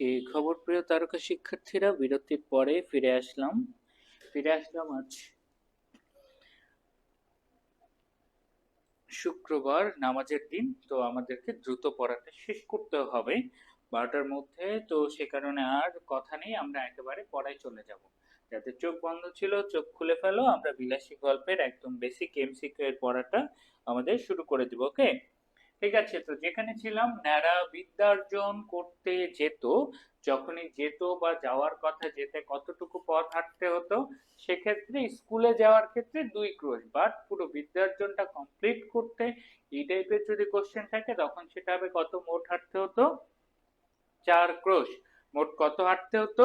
কি খবর প্রিয় তারকা শিক্ষার্থীরা বিরতির পরে ফিরে আসলাম। ফিরে আসলাম আজ শুক্রবার নামাজের দিন, তো আমাদেরকে দ্রুত পড়াটা শেষ করতে হবে। বারোটার মধ্যে, তো সে কারণে আর কথা নেই, আমরা একেবারে পড়ায় চলে যাব। যাদের চোখ বন্ধ ছিল, চোখ খুলে ফেলো, আমরা বিলাসী গল্পের একদম বেসিক এমসিকিউ এর পড়াটা আমাদের শুরু করে দিব ওকে ঠিক আছে, তো যেখানে ছিলাম, ন্যাড়া বিদ্যার্জন করতে যেত, যখনই যেত বা যাওয়ার কথা যেতে কতটুকু পথ হাঁটতে হতো, সেক্ষেত্রে স্কুলে যাওয়ার ক্ষেত্রে দুই ক্রোশ। বাট পুরো বিদ্যার্জনটা কমপ্লিট করতে এই টাইপের যদি কোশ্চেন থাকে, তখন সেটা হবে কত মোট হাঁটতে হতো? চার ক্রোশ। মোট কত হাঁটতে হতো?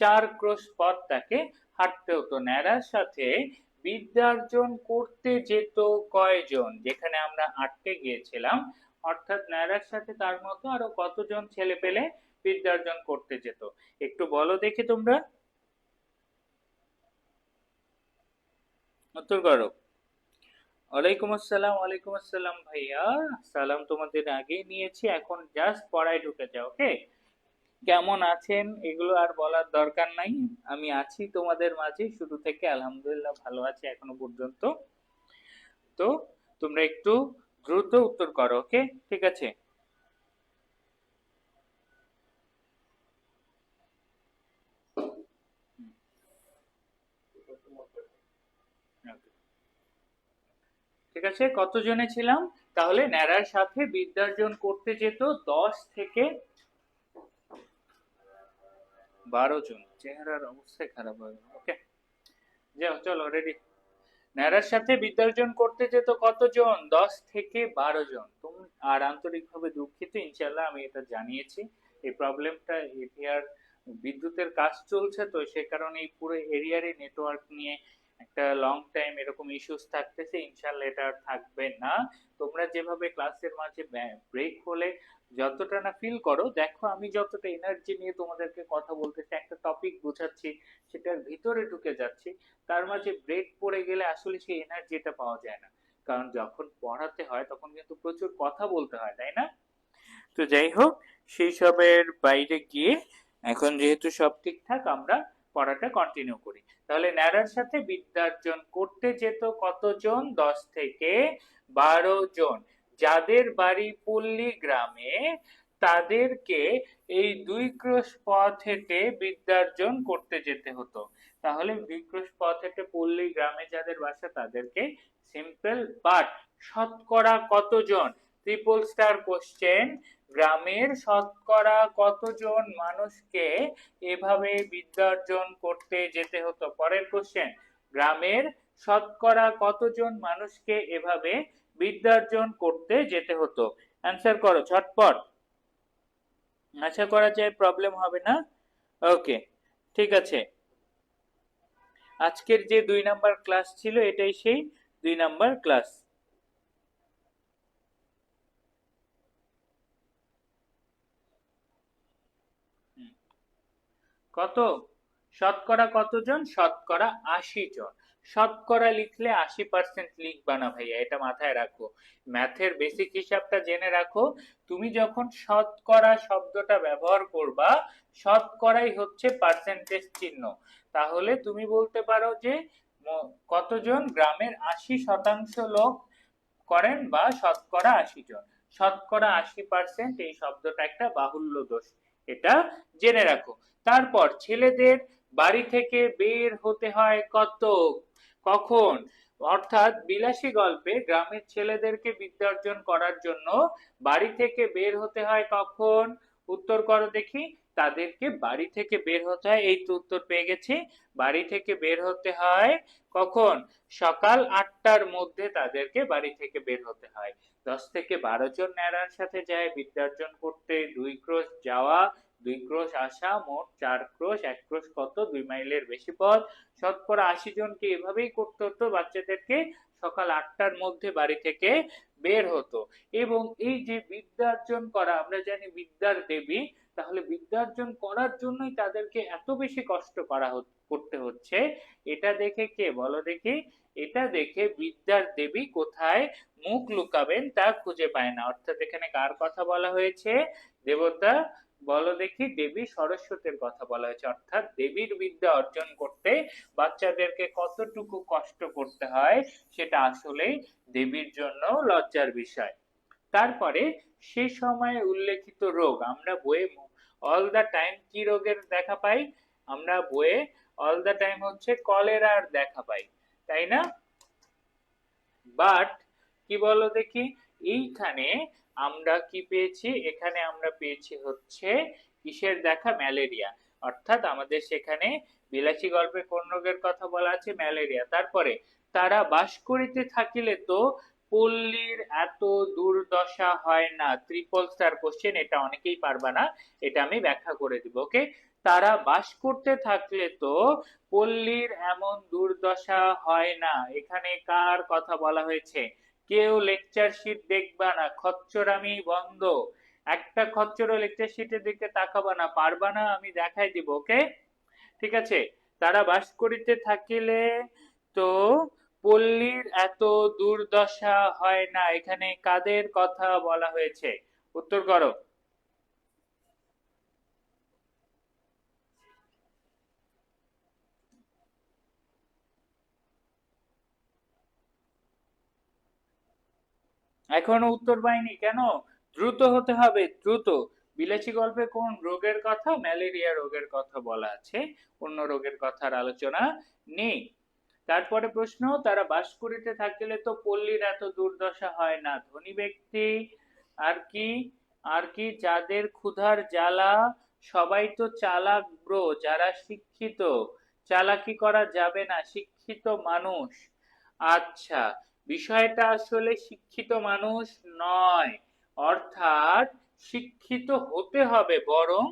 চার ক্রোশ পথ তাকে হাঁটতে হতো। ন্যাড়ার সাথে বিদ্যার্জন করতে যেত কয়জন? যেখানে আমরা আটকে গিয়েছিলাম। অর্থাৎ ন্যাড়ার সাথে তার মতো আরও কতজন ছেলে পেলে বিদ্যার্জন করতে যেত? একটু বলো দেখি তোমরা। উত্তর করো। ওয়ালাইকুম আসসালাম ওয়ালাইকুম আসসালাম ভাইয়া। সালাম তোমাদের আগে নিয়েছি, এখন জাস্ট পড়ায় ঢুকে যাও ওকে কেমন আছেন? এগুলো আর বলার দরকার নাই। আমি আছি তোমাদের মাঝে। শুরু থেকে আলহামদুলিল্লাহ ভালো আছি এখনও পর্যন্ত। তো তোমরা একটু দ্রুত উত্তর করো, ওকে? ঠিক আছে? ঠিক আছে, কতজনে ছিলাম? তাহলে ন্যাড়ার সাথে বিদ্যার্জন করতে যেত দশ থেকে বারো জন। চেহারার অবস্থায় খারাপ হবে ওকে যাও, চলো রেডি ন্যাড়ার সাথে বিদ্যার্জন করতে যেত কতজন? দশ থেকে বারো জন। তুমি, আর আন্তরিকভাবে দুঃখিত ইনশাল্লাহ আমি এটা জানিয়েছি। এই প্রবলেমটা এরিয়ার বিদ্যুতের কাজ চলছে তো, সে কারণে এই পুরো এরিয়ারে নেটওয়ার্ক নিয়ে একটা লং টাইম এরকম ইস্যুস থাকতেছে ইনশাল্লাহ এটা আর থাকবে না। তোমরা যেভাবে ক্লাসের মাঝে ব্রেক হলে যতটা না ফিল করো, দেখো আমি যতটা এনার্জি নিয়ে তোমাদেরকে কথা বলতেছি, একটা টপিক বোঝাচ্ছি সেটার ভিতরে ঢুকে যাচ্ছি, তার মাঝে ব্রেক পড়ে গেলে আসলে সেই এনার্জিটা পাওয়া যায় না। কারণ যখন পড়াতে হয়, তখন কিন্তু প্রচুর কথা বলতে হয়, তাই না? তো যাই হোক, সেই সবের বাইরে গিয়ে, এখন যেহেতু সব ঠিকঠাক, আমরা পড়াটা কন্টিনিউ করি। তাহলে ন্যাড়ার সাথে বিদ্যার্জন করতে যেত কতজন? দশ থেকে বারো জন। যাদের বাড়ি পল্লী গ্রামে, তাদেরকে এই দুই ক্রোশ পথ হেঁটে বিদ্যার্জন করতে যেতে হতো। তাহলে দুই ক্রোশ পথ হেঁটে পল্লী গ্রামে যাদের বাসা, তাদেরকে সিম্পল বাট শতকরা কতজন? ট্রিপল স্টার কোশ্চেন গ্রামের শতকরা কতজন মানুষকে এভাবে বিদ্যার্জন করতে যেতে হতো? পরের কোশ্চেন গ্রামের শতকরা কতজন মানুষকে এভাবে বিদ্যার্জন করতে যেতে হতো? অ্যান্সার করো, ঝটপট। আশা করা যায় প্রবলেম হবে না? ওকে ঠিক আছে। আজকের যে দুই নাম্বার ক্লাস ছিল, এটাই সেই দুই নাম্বার ক্লাস কত? শতকরা কতজন? শতকরা আশি জন শতকরা লিখলে আশি পার্সেন্ট লিখবা না ভাইয়া, এটা মাথায় রাখো। ম্যাথের বেসিক হিসাবটা জেনে রাখো। তুমি যখন শতকরা শব্দটা ব্যবহার করবা, শতকরাই হচ্ছে পার্সেন্টেজ চিহ্ন। তাহলে তুমি বলতে পারো যে কতজন গ্রামের আশি শতাংশ লোক করেন বা শতকরা আশি জন শতকরা আশি পার্সেন্ট এই শব্দটা একটা বাহুল্য দোষ। এটা জেনে রাখো। তারপর ছেলেদের বাড়ি থেকে বের হতে হয় কত কখন? অর্থাৎ বিলাসী গল্পে গ্রামের ছেলেদেরকে বিদ্যার্জন করার জন্য বাড়ি থেকে বের হতে হয় কখন? উত্তর করো দেখি। তাদেরকে বাড়ি থেকে বের হতে হয়, এই তো উত্তর পেয়ে গেছি। বাড়ি থেকে বের হতে হয় কখন? সকাল আটটার মধ্যে তাদেরকে বাড়ি থেকে বের হতে হয়। দশ থেকে বারো জন ন্যাড়ার সাথে যায় বিদ্যার্জন করতে দুই ক্রোশ যাওয়া, দুই ক্রোশ আসা, মোট চার ক্রোশ, এক ক্রোশ কত? দুই মাইলের বেশি পথ। শতকরা আশি জনকে এভাবেই করতে হতো, বাচ্চাদেরকে সকাল আটটার মধ্যে বাড়ি থেকে বের হতো। এবং এই যে বিদ্যার্জন করা, আমরা জানি বিদ্যার দেবী তাহলে বিদ্যার্জন করার জন্যই তাদেরকে এত বেশি কষ্ট করা করতে হচ্ছে। এটা দেখে কে? বলো দেখি। এটা দেখে বিদ্যার দেবী কোথায় মুখ লুকাবেন তা খুঁজে পায় না। অর্থাৎ এখানে কার কথা বলা হয়েছে? দেবতা, বলো দেখি। দেবী সরস্বতীর কথা বলা হয়েছে। অর্থাৎ দেবীর বিদ্যা অর্জন করতে বাচ্চাদেরকে কতটুকু কষ্ট করতে হয়, সেটা আসলে দেবীর জন্য লজ্জার বিষয়। তারপরে সে সময়ে উল্লেখিত রোগ। আমরা বইয়ে অল দা টাইম কি রোগের দেখা পাই? আমরা বইয়ে অল দা টাইম হচ্ছে কলেরার দেখা পাই, তাই না? বাট কি বলো দেখি? এইখানে আমরা কি পেয়েছি? এখানে আমরা পেয়েছি হচ্ছে কিসের দেখা? ম্যালেরিয়া। অর্থাৎ আমাদের সেখানে বিলাসী গল্পে কোন রোগের কথা বলা আছে? ম্যালেরিয়া। তারপরে তারা বাস করিতে থাকিলে তো পল্লীর এত দুর্দশা হয় না। ত্রিপল স্টার কোশ্চেন এটা অনেকেই পারবা না। এটা আমি ব্যাখ্যা করে দিব, ওকে? তারা বাস করতে থাকলে তো পল্লীর এমন দুর্দশা হয় না। এখানে কার কথা বলা হয়েছে? কেউ লেকচার শিট দেখবা না খচ্চরামি বন্ধ। একটা খচ্চরও লেকচার শিটের দিকে তাকাবা না, পারবা না, আমি দেখাই দিব, ওকে? ঠিক আছে? তারা বাস করিতে থাকিলে তো পল্লীর এত দুর্দশা হয় না। এখানে কাদের কথা বলা হয়েছে? উত্তর করো। এখনও উত্তর পাইনি। কেন? দ্রুত হতে হবে, দ্রুত। বিলাসী গল্পে কোন রোগের কথা? ম্যালেরিয়া রোগের কথা বলা আছে। অন্য রোগের কথার আলোচনা নেই। তারপরে প্রশ্ন, তারা বাস করিতে থাকিলে তো পল্লীর এত দুর্দশা হয় না। ধনী ব্যক্তি আর কি আর কি যাদের ক্ষুধার জ্বালা, সবাই তো চালাক ব্রো, যারা শিক্ষিত। চালাকি করা যাবে না, শিক্ষিত মানুষ। আচ্ছা বিষয়টা আসলে শিক্ষিত মানুষ নয়, অর্থাৎ শিক্ষিত হতে হবে বরং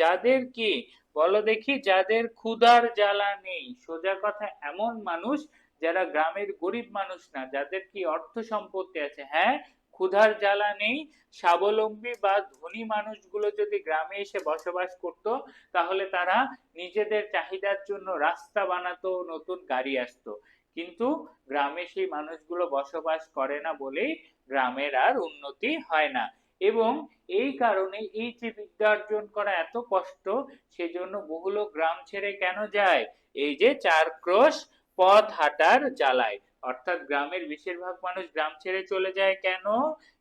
যাদের কি বলো দেখি, যাদের ক্ষুধার জ্বালা নেই, সোজা কথা, এমন মানুষ যারা গ্রামের গরিব মানুষ না, যাদের কি অর্থ সম্পত্তি আছে? হ্যাঁ ক্ষুধার জ্বালা নেই, স্বাবলম্বী বা ধনী মানুষগুলো যদি গ্রামে এসে বসবাস করত, তাহলে তারা নিজেদের চাহিদার জন্য রাস্তা বানাতো, নতুন গাড়ি আসতো। কিন্তু গ্রামে সেই মানুষগুলো বসবাস করে না বলেই গ্রামের আর উন্নতি হয় না। এবং এই কারণে এই যে বিদ্যা অর্জন করা এত কষ্ট, সেজন্য বহু লোক গ্রাম ছেড়ে কেন যায়? এই যে চার ক্রোশ পথ হাঁটার জ্বালায়। অর্থাৎ গ্রামের বেশিরভাগ মানুষ গ্রাম ছেড়ে চলে যায় কেন?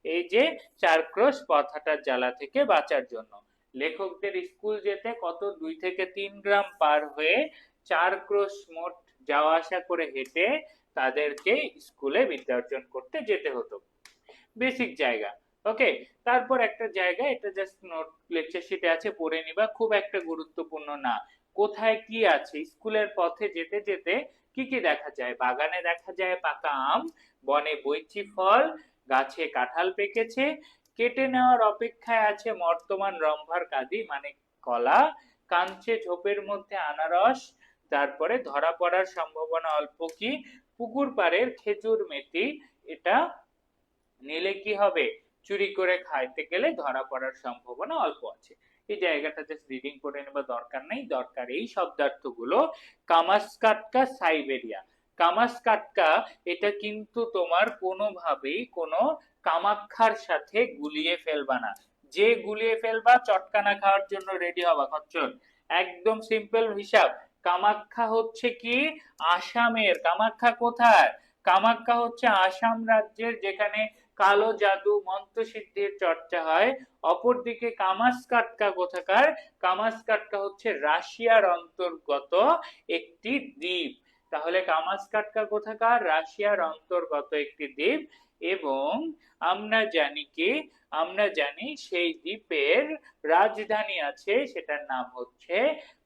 এই যে চার ক্রোশ পথ হাঁটার জ্বালা থেকে বাঁচার জন্য। লেখকদের স্কুল যেতে কত দুই থেকে তিন গ্রাম পার হয়ে চার ক্রোশ মোট যাওয়া আসা করে হেঁটে তাদেরকে স্কুলে বিদ্যা অর্জন করতে যেতে হতো। বেসিক জায়গা। ওকে তারপর একটা জায়গা এটা জাস্ট নোট লেকচার শিটে আছে, পড়ে নিবা, খুব একটা গুরুত্বপূর্ণ না। কোথায় কি আছে? স্কুলের পথে যেতে যেতে কি কি দেখা যায়? বাগানে দেখা যায় পাকা আম, বনে বৈচি ফল, গাছে কাঁঠাল পেকেছে, কেটে নেওয়ার অপেক্ষায় আছে বর্তমান রম্ভার কাদি মানে কলা কাঞ্চে ঝোপের মধ্যে আনারস, তারপরে ধরা পড়ার সম্ভাবনা অল্প কি? পুকুর পাড়ের খেজুর মেথি, এটা নিলে কি হবে? চুরি করে খাইতে গেলে ধরা পড়ার সম্ভাবনা অল্প আছে। এই জায়গাটা জাস্ট রিডিং করে নেবা দরকার নেই। দরকার এই শব্দার্থগুলো কামাসকাটকা সাইবেরিয়া। কামাসকাটকা, এটা কিন্তু তোমার কোনোভাবেই কোনো কামাক্ষার সাথে গুলিয়ে ফেলবা না। যে গুলিয়ে ফেলবা, চটকানা খাওয়ার জন্য রেডি হবা। খচ্চর একদম সিম্পল হিসাব। কামাক্ষা হচ্ছে কি? আসামের। কামাক্ষা কোথায়? কামাক্ষা হচ্ছে আসাম রাজ্যের যেখানে কালো জাদু মন্ত্র সিদ্ধির চর্চা হয়। অপরদিকে কামাসকাটকা কোথাকার কামাসকাটকা হচ্ছে রাশিয়ার অন্তর্গত একটি দ্বীপ। তাহলে কামাসকাটকা কোথাকার রাশিয়ার অন্তর্গত একটি দ্বীপ এবং আমরা জানি কি? আমরা জানি সেই দ্বীপের রাজধানী আছে, সেটার নাম হচ্ছে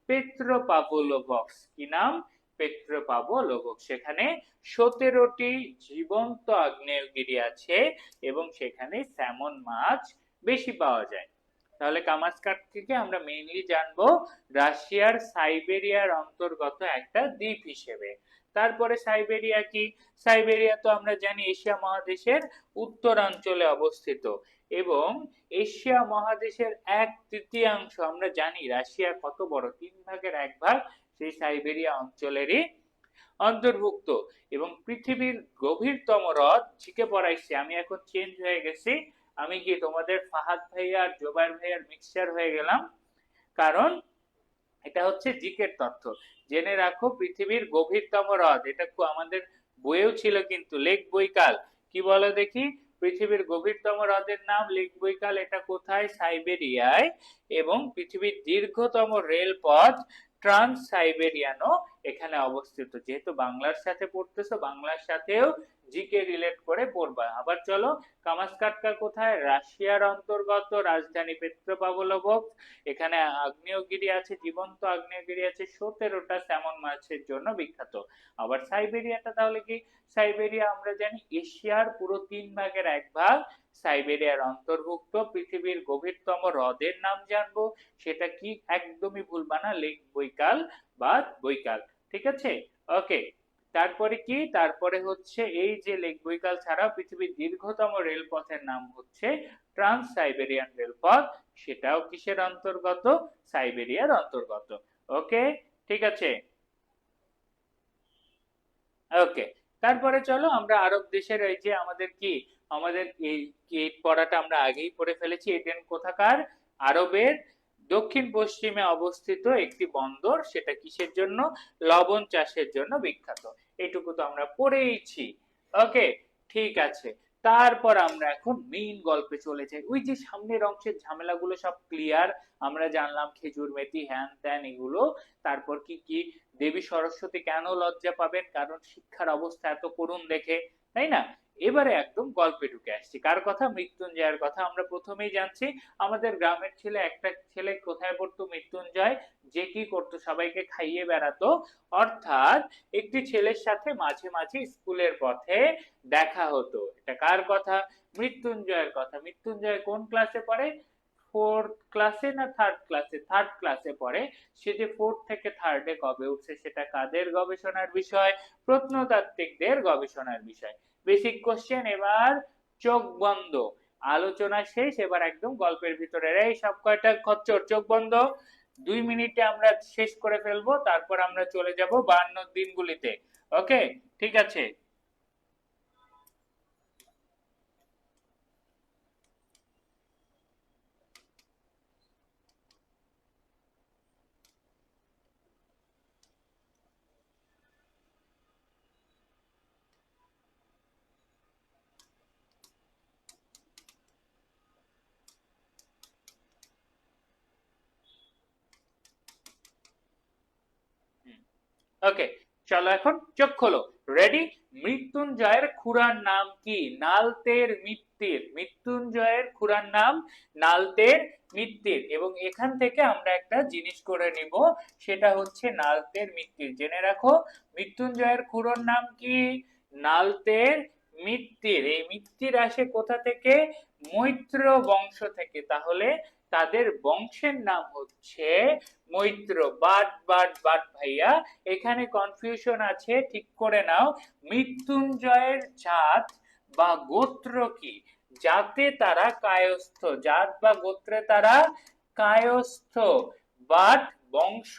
পেট্রোপাভলোভক্স কি নাম? পেট্রোপাভলোভক্স সেখানে সতেরোটি জীবন্ত আগ্নেয়গিরি আছে এবং সেখানে স্যামন মাছ বেশি পাওয়া যায়। তাহলে কামাসকাট থেকে আমরা মেইনলি জানব রাশিয়ার সাইবেরিয়ার অন্তর্গত একটা দ্বীপ হিসেবে। তারপরে সাইবেরিয়া কি? সাইবেরিয়া তো আমরা জানি এশিয়া মহাদেশের উত্তরাঞ্চলে অবস্থিত এবং এশিয়া মহাদেশের এক তৃতীয়াংশ আমরা জানি রাশিয়া কত বড়? তিন ভাগের এক ভাগ সেই সাইবেরিয়া অঞ্চলেরই অন্তর্ভুক্ত এবং পৃথিবীর গভীরতম হ্রদ ঝিকে পড়াইছে আমি এখন চেঞ্জ হয়ে গেছি। আমি কি তোমাদের ফাহাদ ভাইয়া জোবাইর ভাইয়ার মিক্সচার হয়ে গেলাম? কারণ এটা হচ্ছে জিকের তথ্য। জেনে রাখো, পৃথিবীর গভীরতম হ্রদ, এটা কো- আমাদের বইয়েও ছিল কিন্তু, লেক বৈকাল। কি বলো দেখি? পৃথিবীর গভীরতম হ্রদের নাম লেক বৈকাল, এটা কোথায়? সাইবেরিয়ায়। এবং পৃথিবীর দীর্ঘতম রেলপথ ট্রান্স সাইবেরিয়ানও এখানে অবস্থিত। যেহেতু বাংলার সাথে পড়তেছো, বাংলার সাথেও জিকে রিলেট করে পড়বা। আবার চলো, কামাসকাটকা কোথায়? রাশিয়ার অন্তর্গত রাজধানী পেট্রোপাভলোভস্ক এখানে আগ্নেয়গিরি আছে, জীবন্ত আগ্নেয়গিরি আছে, সতেরোটা স্যামন মাছের জন্য বিখ্যাত। আবার সাইবেরিয়াটা তাহলে কি? সাইবেরিয়া আমরা জানি এশিয়ার পুরো তিন ভাগের এক ভাগ। সাইবেরিয়ার অন্তর্ভুক্ত। পৃথিবীর গভীরতম হ্রদের নাম জানব। সেটা কি? একদমই ভুলবা না লেক বৈকাল বা বৈকাল। ঠিক আছে? ওকে তারপরে কি? তারপরে হচ্ছে এই যে লেক বৈকাল ছাড়াও পৃথিবীর দীর্ঘতম রেলপথের নাম হচ্ছে ট্রান্স সাইবেরিয়ান রেলপথ। সেটাও কিসের অন্তর্গত? সাইবেরিয়ার অন্তর্গত। ওকে ঠিক আছে? ওকে তারপরে চলো আমরা আরব দেশের এই যে আমাদের কি? আমাদের এই এই পড়াটা আমরা আগেই পড়ে ফেলেছি। এডেন কোথাকার? আরবের দক্ষিণ পশ্চিমে অবস্থিত একটি বন্দর, সেটা কিসের জন্য? লবণ চাষের জন্য বিখ্যাত। এটুকু তো আমরা পড়েইছি। ওকে, ঠিক আছে। তারপর আমরা এখন মেইন গল্পে চলে যাই। ওই যে সামনের অংশের ঝামেলাগুলো সব ক্লিয়ার আমরা জানলাম খেজুর, মেথি, হ্যান, ত্যান এগুলো। তারপর কি কি? দেবী সরস্বতী কেন লজ্জা পাবেন? কারণ শিক্ষার অবস্থা এত করুন দেখে, তাই না? এবারে একদম গল্পে ঢুকে আসছি। কার কথা? মৃত্যুঞ্জয়ের কথা। আমরা প্রথমেই জানছি, আমাদের গ্রামের ছেলে, একটা ছেলে কোথায় পড়তো মৃত্যুঞ্জয়? যে কি করতো? সবাইকে খাইয়ে বেড়াতো। অর্থাৎ একটি ছেলের সাথে মাঝে মাঝে স্কুলের পথে দেখা হতো। এটা কার কথা? মৃত্যুঞ্জয়ের কথা। মৃত্যুঞ্জয় কোন ক্লাসে পড়ে? ফোর্থ ক্লাসে না থার্ড ক্লাসে থার্ড ক্লাসে পড়ে। সে যে ফোর্থ থেকে থার্ডে কবে উঠছে, সেটা কাদের গবেষণার বিষয়? প্রত্নতাত্ত্বিকদের গবেষণার বিষয়। বেসিক কোশ্চেন এবার চোখ বন্ধ। আলোচনা শেষ, এবার একদম গল্পের ভিতরে। এই সব কয়টা খচ্চর? চোখ বন্ধ। দুই মিনিটে আমরা শেষ করে ফেলব, তারপর আমরা চলে যাব বান্ন দিনগুলিতে। ওকে ঠিক আছে? ওকে চলো এখন চোখ খোলো। রেডি মৃত্যুঞ্জয়ের খুরার নাম কি? নালতের মিত্তির। মৃত্যুঞ্জয়ের খুরার নাম নালতের মিত্তির। এবং এখান থেকে আমরা একটা জিনিস করে নিব, সেটা হচ্ছে নালতের মিত্তির। জেনে রাখো, মৃত্যুঞ্জয়ের খুরোর নাম কি? নালতের মিত্তির। এই মিত্তির আসে কোথা থেকে? মৈত্র বংশ থেকে। তাহলে তাদের বংশের নাম হচ্ছে মৈত্র। বাট বাট বাট ভাইয়া, এখানে কনফিউশন আছে, ঠিক করে নাও। মৃত্যুঞ্জয়ের জাত বা গোত্র কি? যাতে তারা কায়স্থ, জাত বা গোত্রে তারা কায়স্থ। বাট, বংশ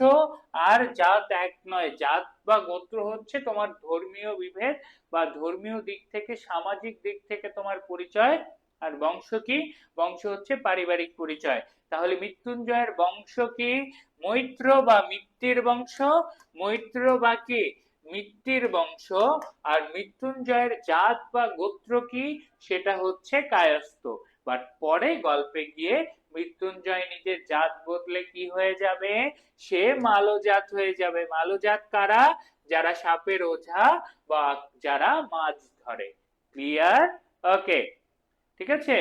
আর জাত এক নয়। জাত বা গোত্র হচ্ছে তোমার ধর্মীয় বিভেদ বা ধর্মীয় দিক থেকে, সামাজিক দিক থেকে তোমার পরিচয় আর বংশ কি? বংশ হচ্ছে পারিবারিক পরিচয়। তাহলে মৃত্যুঞ্জয়ের বংশ কি? মৈত্র বা মিত্তির বংশ? মৈত্র বা কি? মিত্তির বংশ। আর মৃত্যুঞ্জয়ের জাত বা গোত্র কি? সেটা হচ্ছে কায়স্থ। বাট পরে গল্পে গিয়ে মৃত্যুঞ্জয় নিজের জাত বদলে কি হয়ে যাবে? সে মালজাত হয়ে যাবে। মালজাত কারা? যারা সাপের ওঝা বা যারা মাছ ধরে। ক্লিয়ার ওকে ঠিক আছে?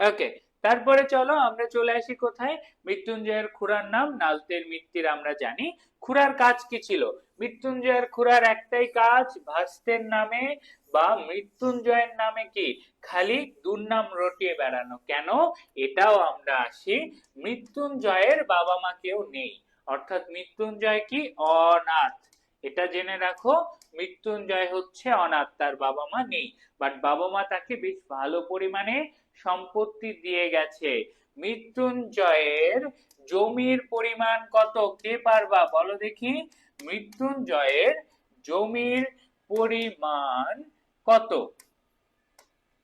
ওকে তারপরে চলো আমরা চলে আসি কোথায়? মৃত্যুঞ্জয়ের খুড়ার নাম নালতের মিত্তির আমরা জানি। খুড়ার কাজ কি ছিল? মৃত্যুঞ্জয়ের খুড়ার একটাই কাজ, ভাস্তের নামে বা মৃত্যুঞ্জয়ের নামে কি? খালি দুর্নাম রটিয়ে বেড়ানো। কেন? এটাও আমরা আসি। মৃত্যুঞ্জয়ের বাবা মা কেউ নেই। অর্থাৎ মৃত্যুঞ্জয় কি? অনাথ। এটা জেনে রাখো মৃত্যুঞ্জয় হচ্ছে অনাথ, তার বাবা মা নেই। বাট বাবা মা তাকে বেশ ভালো পরিমাণে সম্পত্তি দিয়ে গেছে। মৃত্যুঞ্জয়ের জমির পরিমাণ কত? কে পারবা বলো দেখি। মৃত্যুঞ্জয়ের জমির পরিমাণ কত?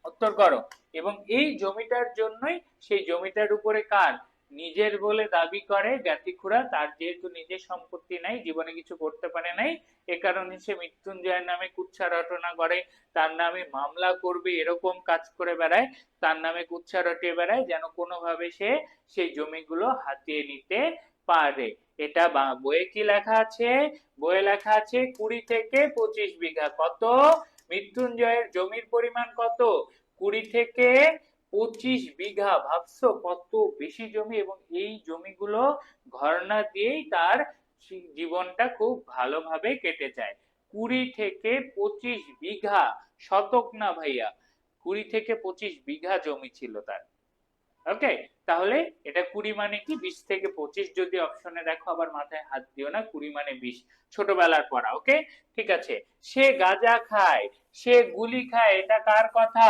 উত্তর করো। এবং এই জমিটার জন্যই, সেই জমিটার উপরে কার? নিজের বলে দাবি করে জ্ঞাতিখুড়া তার যেহেতু নিজের সম্পত্তি নাই, জীবনে কিছু করতে পারে নাই, এ কারণে সে মৃত্যুঞ্জয়ের নামে কুচ্ছা রটনা করে, তার নামে মামলা করবে, এরকম কাজ করে বেড়ায়, তার নামে কুচ্ছা রটিয়ে বেড়ায়, যেন কোনোভাবে সে সেই জমিগুলো হাতিয়ে নিতে পারে। এটা বইয়ে কি লেখা আছে? বইয়ে লেখা আছে, কুড়ি থেকে পঁচিশ বিঘা। কত? মৃত্যুঞ্জয়ের জমির পরিমাণ কত? কুড়ি থেকে পঁচিশ বিঘা, ভাবছ? কত বেশি জমি? এবং এই জমিগুলো ঘরনা দিয়েই তার জীবনটা খুব ভালোভাবে কেটে যায়। কুড়ি থেকে পঁচিশ বিঘা, শতক না ভাইয়া? কুড়ি থেকে পঁচিশ বিঘা জমি ছিল তার। ওকে? তাহলে এটা কুড়ি মানে কি? বিশ থেকে পঁচিশ যদি অপশনে দেখো, আবার মাথায় হাত দিও না, কুড়ি মানে বিশ। ছোটবেলার পড়া, ওকে? ঠিক আছে। সে গাঁজা খায়, সে গুলি খায়, এটা কার কথা?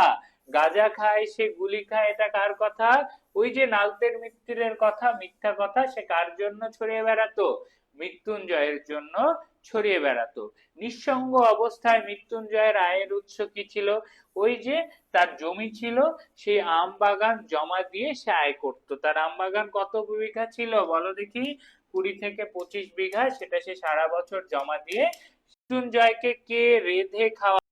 গাঁজা খায়, সে গুলি খায়, এটা কার কথা? ওই যে নালতের মৃত্যুরের কথা, মিথ্যা কথা, সে কার জন্য ছড়িয়ে বেড়াতো? মৃত্যুঞ্জয়ের জন্য ছড়িয়ে বেড়াতো। নিঃসঙ্গ অবস্থায় মৃত্যুঞ্জয়ের আয়ের উৎস কি ছিল? ওই যে তার জমি ছিল, সেই আম বাগান জমা দিয়ে সে আয় করতো। তার আম বাগান কত বিঘা ছিল বলো দেখি? কুড়ি থেকে পঁচিশ বিঘা, সেটা সে সারা বছর জমা দিয়ে মৃত্যুঞ্জয়কে কে রেধে খাওয়া